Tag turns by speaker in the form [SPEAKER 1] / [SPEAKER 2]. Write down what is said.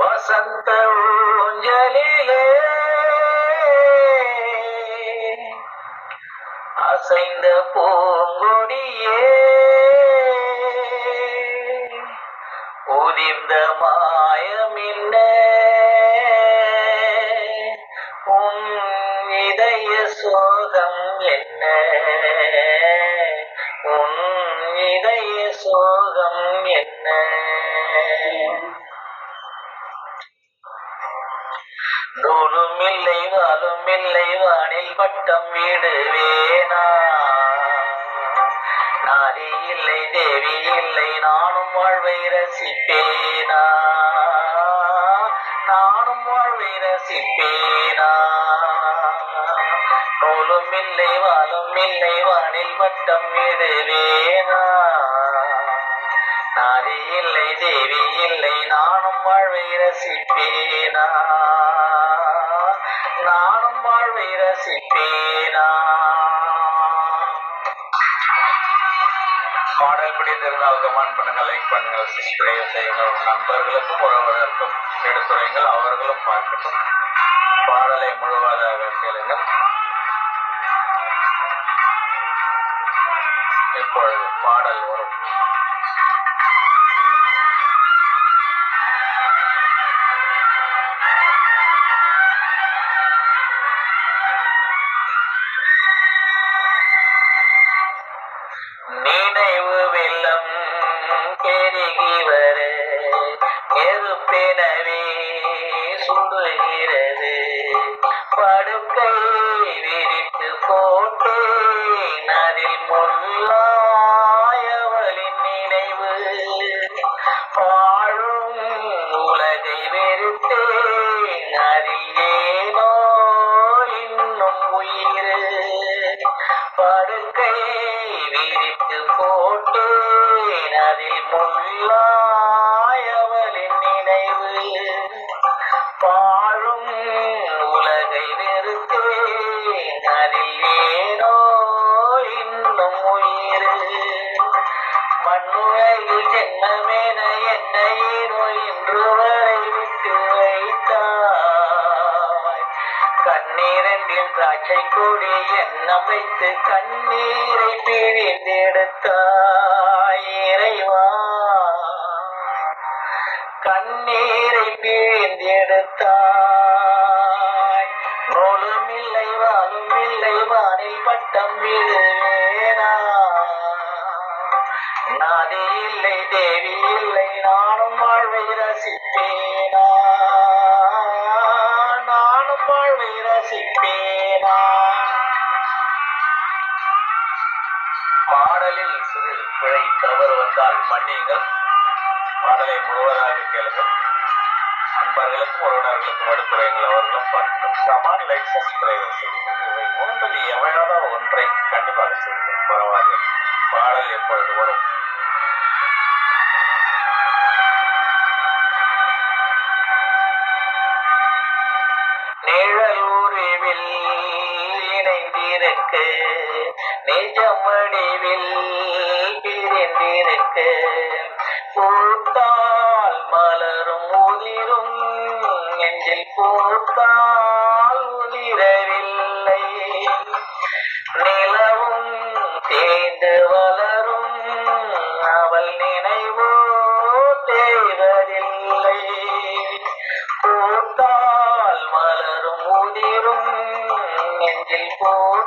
[SPEAKER 1] வசந்த ஊஞ்சலிலே அசைந்த பூங்கொடியே உதிர்ந்த மாயமின்ன உன் இதய சோகம் என்ன? உன் இதய சோகம் என்ன? நூலும் இல்லை வாலும் இல்லை வானில் பட்டம் விடுவேனா நாரி இல்லை தேவி இல்லை நானும் வாழ்வை ரசிப்பேனா? நானும் வாழ்வை ரசிப்பேனா? நூலும் இல்லை வாலும் இல்லை வானில் பட்டம் விடுவேனா நாரி இல்லை தேவி இல்லை நானும் வாழ்வை ரசிப்பேனா? நானும் வாழ்வை ரசிப்பேனா பாடல் பிடித்திருந்தால் கமெண்ட் பண்ணுங்க லைக் பண்ணுங்க சப்ஸ்கிரைப் செய்யுங்க நண்பர்களுக்கும் உறவினருக்கும் எடுத்துரைங்கள் அவர்களும் பார்க்கட்டும். பாடலை முழுவதாக கேளுங்கள். இப்பொழுது பாடல் வரும். உள்ளம் வெள்ளம் பெருகி வர சுடுகிறது. படுக்கை விரித்து போட்டேன் அதில் முள்ளாயவளின் நினைவு. வாழும் உலகை வெறுத்தேன் அதில் ஏனோ இன்னும் உயிர். படுக்கை விரித்து போட்டேன் அதில் பொல்லாயவளின் நினைவு. பாழும் உலகை வெறுத்தேன். அதில் ஏனோ இன்னும் உயிர். மண்ணுலகில் ஜென்மமேன என்ன ஏனோ இன்று கண்ணீரண்டில் திராட்சை கொடி எண்ணம் வைத்து கண்ணீரை பிழிந்தெடுத்தாய் இறைவா. கண்ணீரை பிழிந்தெடுத்தாய் நூலும் இல்லை வாழும் இல்லை வானில் பட்டம் விடுவேனா நாதி இல்லை தேவி இல்லை நானும் வாழ்வை ரசி பாடலில் சிறு பிழை தவறு வந்தால் மன்னியுங்கள். பாடலை முழுவதாக கேளுங்கள். நண்பர்களுக்கும் உறவினர்களுக்கும் எடுத்துரைங்கள் அவர்களும் பார்க்கட்டும். சமான் லைக் சப்ஸ்கிரைப் செய்யுங்கள். இவை மூன்றில் எவையாவது ஒன்றை கண்டிப்பாக செய்யுங்கள். பரவாயில்லை. பாடல் எப்பொழுது வரும்? நிழல் உருவில் நிறைந்திருக்கு நிஜம் வடிவில் பிரிந்திருக்க. பூத்தால் மலரும் உதிரும். நெஞ்சில் பூத்தால் பூத்தால்